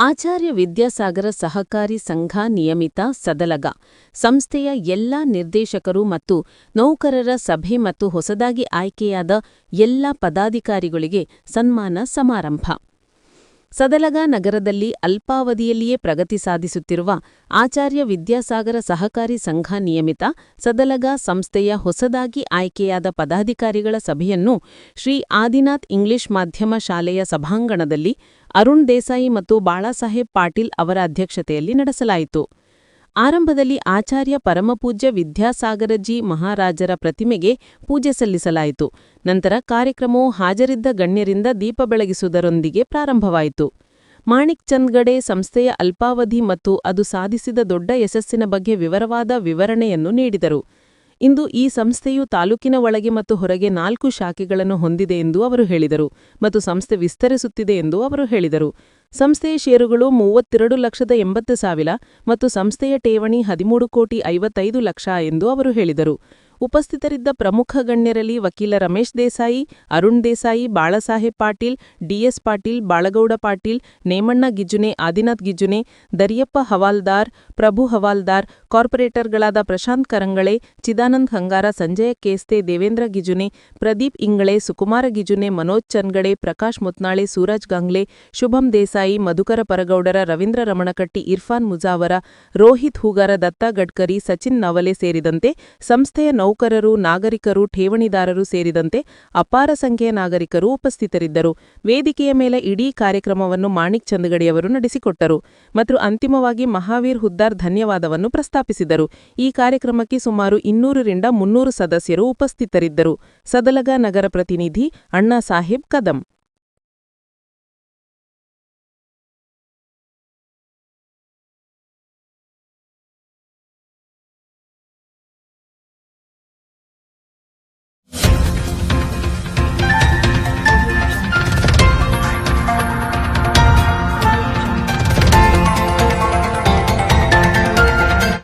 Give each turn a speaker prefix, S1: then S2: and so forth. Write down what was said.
S1: ಆಚಾರ್ಯ ವಿದ್ಯಾಸಾಗರ ಸಹಕಾರಿ ಸಂಘ ನಿಯಮಿತ ಸದಲಗ. ಸಂಸ್ಥೆಯ ಎಲ್ಲಾ ನಿರ್ದೇಶಕರು ಮತ್ತು ನೌಕರರ ಸಭೆ ಮತ್ತು ಹೊಸದಾಗಿ ಆಯ್ಕೆಯಾದ ಎಲ್ಲ ಪದಾಧಿಕಾರಿಗಳಿಗೆ ಸನ್ಮಾನ ಸಮಾರಂಭ. ಸದಲಗ ನಗರದಲ್ಲಿ ಅಲ್ಪಾವಧಿಯಲ್ಲಿಯೇ ಪ್ರಗತಿ ಸಾಧಿಸುತ್ತಿರುವ ಆಚಾರ್ಯ ವಿದ್ಯಾಸಾಗರ ಸಹಕಾರಿ ಸಂಘ ನಿಯಮಿತ ಸದಲಗ ಸಂಸ್ಥೆಯ ಹೊಸದಾಗಿ ಆಯ್ಕೆಯಾದ ಪದಾಧಿಕಾರಿಗಳ ಸಭೆಯನ್ನು ಶ್ರೀ ಆದಿನಾಥ್ ಇಂಗ್ಲಿಷ್ ಮಾಧ್ಯಮ ಶಾಲೆಯ ಸಭಾಂಗಣದಲ್ಲಿ ಅರುಣ್ ದೇಸಾಯಿ ಮತ್ತು ಬಾಳಾಸಾಹೇಬ್ ಪಾಟೀಲ್ ಅವರ ಅಧ್ಯಕ್ಷತೆಯಲ್ಲಿ ನಡೆಸಲಾಯಿತು. ಆರಂಭದಲ್ಲಿ ಆಚಾರ್ಯ ಪರಮಪೂಜ್ಯ ವಿದ್ಯಾಸಾಗರಜಿ ಮಹಾರಾಜರ ಪ್ರತಿಮೆಗೆ ಪೂಜೆ ಸಲ್ಲಿಸಲಾಯಿತು. ನಂತರ ಕಾರ್ಯಕ್ರಮವು ಹಾಜರಿದ್ದ ಗಣ್ಯರಿಂದ ದೀಪ ಬೆಳಗಿಸುವುದರೊಂದಿಗೆ ಪ್ರಾರಂಭವಾಯಿತು. ಮಾಣಿಕ್ ಚಂದ್ಗಡೆ ಸಂಸ್ಥೆಯ ಅಲ್ಪಾವಧಿ ಮತ್ತು ಅದು ಸಾಧಿಸಿದ ದೊಡ್ಡ ಯಶಸ್ಸಿನ ಬಗ್ಗೆ ವಿವರವಾದ ವಿವರಣೆಯನ್ನು ನೀಡಿದರು. ಇಂದು ಈ ಸಂಸ್ಥೆಯು ತಾಲೂಕಿನ ಒಳಗೆ ಮತ್ತು ಹೊರಗೆ ನಾಲ್ಕು ಶಾಖೆಗಳನ್ನು ಹೊಂದಿದೆ ಎಂದು ಅವರು ಹೇಳಿದರು ಮತ್ತು ಸಂಸ್ಥೆ ವಿಸ್ತರಿಸುತ್ತಿದೆ ಎಂದು ಅವರು ಹೇಳಿದರು. ಸಂಸ್ಥೆಯ ಷೇರುಗಳು ಮೂವತ್ತೆರಡು ಲಕ್ಷದ ಎಂಬತ್ತು ಸಾವಿರ ಮತ್ತು ಸಂಸ್ಥೆಯ ಠೇವಣಿ ಹದಿಮೂರು ಕೋಟಿ ಐವತ್ತೈದು ಲಕ್ಷ ಎಂದು ಅವರು ಹೇಳಿದರು. ಉಪಸ್ಥಿತರಿದ್ದ ಪ್ರಮುಖ ಗಣ್ಯರಲ್ಲಿ ವಕೀಲ ರಮೇಶ್ ದೇಸಾಯಿ, ಅರುಣ್ ದೇಸಾಯಿ, ಬಾಳಸಾಹೇಬ್ ಪಾಟೀಲ್ ಡಿಎಸ್ ಪಾಟೀಲ್, ಬಾಳಗೌಡ ಪಾಟೀಲ್, ನೇಮಣ್ಣ ಗಿಜುನೆ, ಆದಿನಾಥ್ ಗಿಜುನೆ, ದರಿಯಪ್ಪ ಹವಾಲ್ದಾರ್, ಪ್ರಭು ಹವಾಲ್ದಾರ್, ಕಾರ್ಪೊರೇಟರ್ಗಳಾದ ಪ್ರಶಾಂತ್ ಕರಂಗಳೆ, ಚಿದಾನಂದ್ ಹಂಗಾರ, ಸಂಜಯ ಕೇಸ್ತೆ, ದೇವೇಂದ್ರ ಗಿಜುನೆ, ಪ್ರದೀಪ್ ಇಂಗಳೆ, ಸುಕುಮಾರ ಗಿಜುನೆ, ಮನೋಜ್ ಚನ್ಗಡೆ ಪ್ರಕಾಶ್ ಮುತ್ನಾಳೆ, ಸೂರಜ್ ಗಂಗ್ಲೆ, ಶುಭಂ ದೇಸಾಯಿ, ಮಧುಕರ ಪರಗೌಡರ, ರವೀಂದ್ರ ರಮಣಕಟ್ಟಿ, ಇರ್ಫಾನ್ ಮುಜಾವರ, ರೋಹಿತ್ ಹೂಗಾರ, ದತ್ತ ಗಡ್ಕರಿ, ಸಚಿನ್ ನವಲೆ ಸೇರಿದಂತೆ ಸಂಸ್ಥೆಯ ನೌಕರರು, ನಾಗರಿಕರು, ಠೇವಣಿದಾರರು ಸೇರಿದಂತೆ ಅಪಾರ ಸಂಖ್ಯೆಯ ನಾಗರಿಕರು ಉಪಸ್ಥಿತರಿದ್ದರು. ವೇದಿಕೆಯ ಮೇಲೆ ಇಡೀ ಕಾರ್ಯಕ್ರಮವನ್ನು ಮಾಣಿಕ್ ಚಂದಗಡಿಯವರು ನಡೆಸಿಕೊಟ್ಟರು. ಮತ್ತು ಅಂತಿಮವಾಗಿ ಮಹಾವೀರ್ ಹುದ್ದಾರ್ ಧನ್ಯವಾದವನ್ನು ಪ್ರಸ್ತಾಪಿಸಿದರು. ಈ ಕಾರ್ಯಕ್ರಮಕ್ಕೆ ಸುಮಾರು ಇನ್ನೂರರಿಂದ ಮುನ್ನೂರು ಸದಸ್ಯರು ಉಪಸ್ಥಿತರಿದ್ದರು. ಸದಲಗ ನಗರ ಪ್ರತಿನಿಧಿ ಅಣ್ಣಾ ಸಾಹೇಬ್ ಕದಂ.